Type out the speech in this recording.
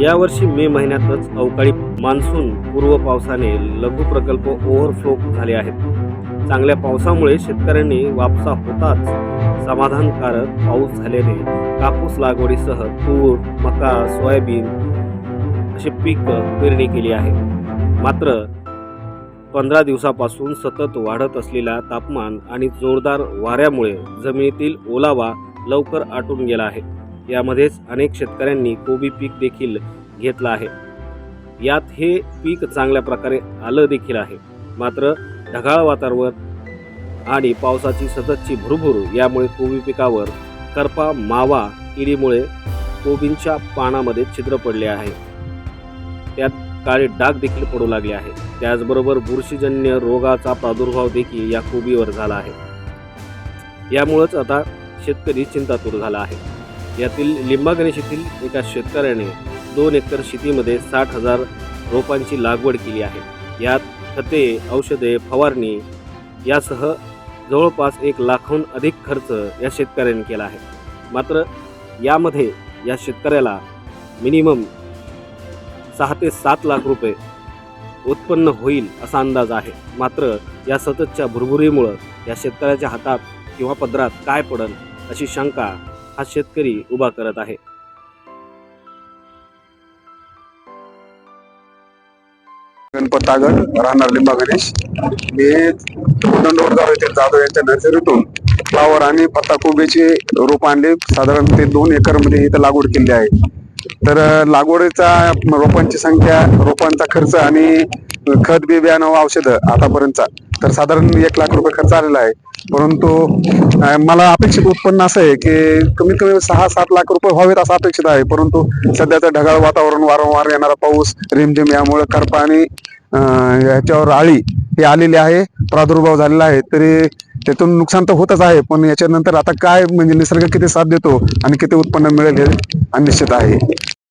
यावर्षी मे महिन्यातच अवकाळी मान्सून पूर्व पावसाने लघु प्रकल्प ओव्हरफ्लो झाले आहेत. चांगल्या पावसामुळे शेतकऱ्यांनी वापसा होताच समाधानकारक पाऊस झाल्याने कापूस लागवडीसह तूर मका सोयाबीन असे पीक पेरणी केली आहे. मात्र पंधरा दिवसापासून सतत वाढत असलेला तापमान आणि जोरदार वाऱ्यामुळे जमिनीतील ओलावा लवकर आटून गेला आहे. यामध्येच अनेक शेतकऱ्यांनी कोबी पीक देखील घेतलं आहे. यात हे पीक चांगल्या प्रकारे आलं देखील आहे. मात्र ढगाळ वातावरण आणि पावसाची सततची भुरभुर यामुळे कोबी पिकावर करपा मावा किडीमुळे कोबींच्या पानामध्ये छिद्र पडले आहे. त्यात काळे डाग देखील पडू लागले आहे. त्याचबरोबर बुरशीजन्य रोगाचा प्रादुर्भाव देखील या कोबीवर झाला आहे. यामुळंच आता शेतकरी चिंतातूर झाला आहे. यातील लिंबागणेश येथील एका शेतकऱ्याने दोन एकर शेतीमध्ये साठ हजार रोपांची लागवड केली आहे. यात खते औषधे फवारणी यासह जवळपास एक लाखाहून अधिक खर्च या शेतकऱ्याने केला आहे. मात्र यामध्ये या शेतकऱ्याला मिनिमम सहा ते सात लाख रुपये उत्पन्न होईल असा अंदाज आहे. मात्र या सततच्या भुरभुरीमुळं या शेतकऱ्याच्या हातात किंवा पदरात काय पडल अशी शंका हा शेतकरी उभा करत आहे. गणपत तागड राहणार लिंबा गणेश मी दंडोर जाधव येथील जाधव यांच्या नर्सरीतून. फ्लावर आणि पत्ता कोबीचे रोप आणले. साधारण ते दोन एकरमध्ये इथं लागवड केली आहे. तर लागवडीचा रोपांची संख्या रोपांचा खर्च आणि खत बी बियाणं औषधं आतापर्यंतचा. तर साधारण एक लाख रुपये खर्च आलेला आहे. परंतु मला अपेक्षित उत्पन्न असं आहे की कमीत कमी सहा सात लाख रुपये व्हावेत असं अपेक्षित आहे. परंतु सध्याचं ढगाळ वातावरण वारंवार येणारा पाऊस रिमझिम यामुळे करपा आणि ह्याच्यावर आळी हे आलेली आहे प्रादुर्भाव झालेला आहे. तरी त्यातून नुकसान तर होतच आहे पण याच्यानंतर आता काय म्हणजे निसर्ग किती साथ देतो आणि किती उत्पन्न मिळेल हे अनिश्चित आहे.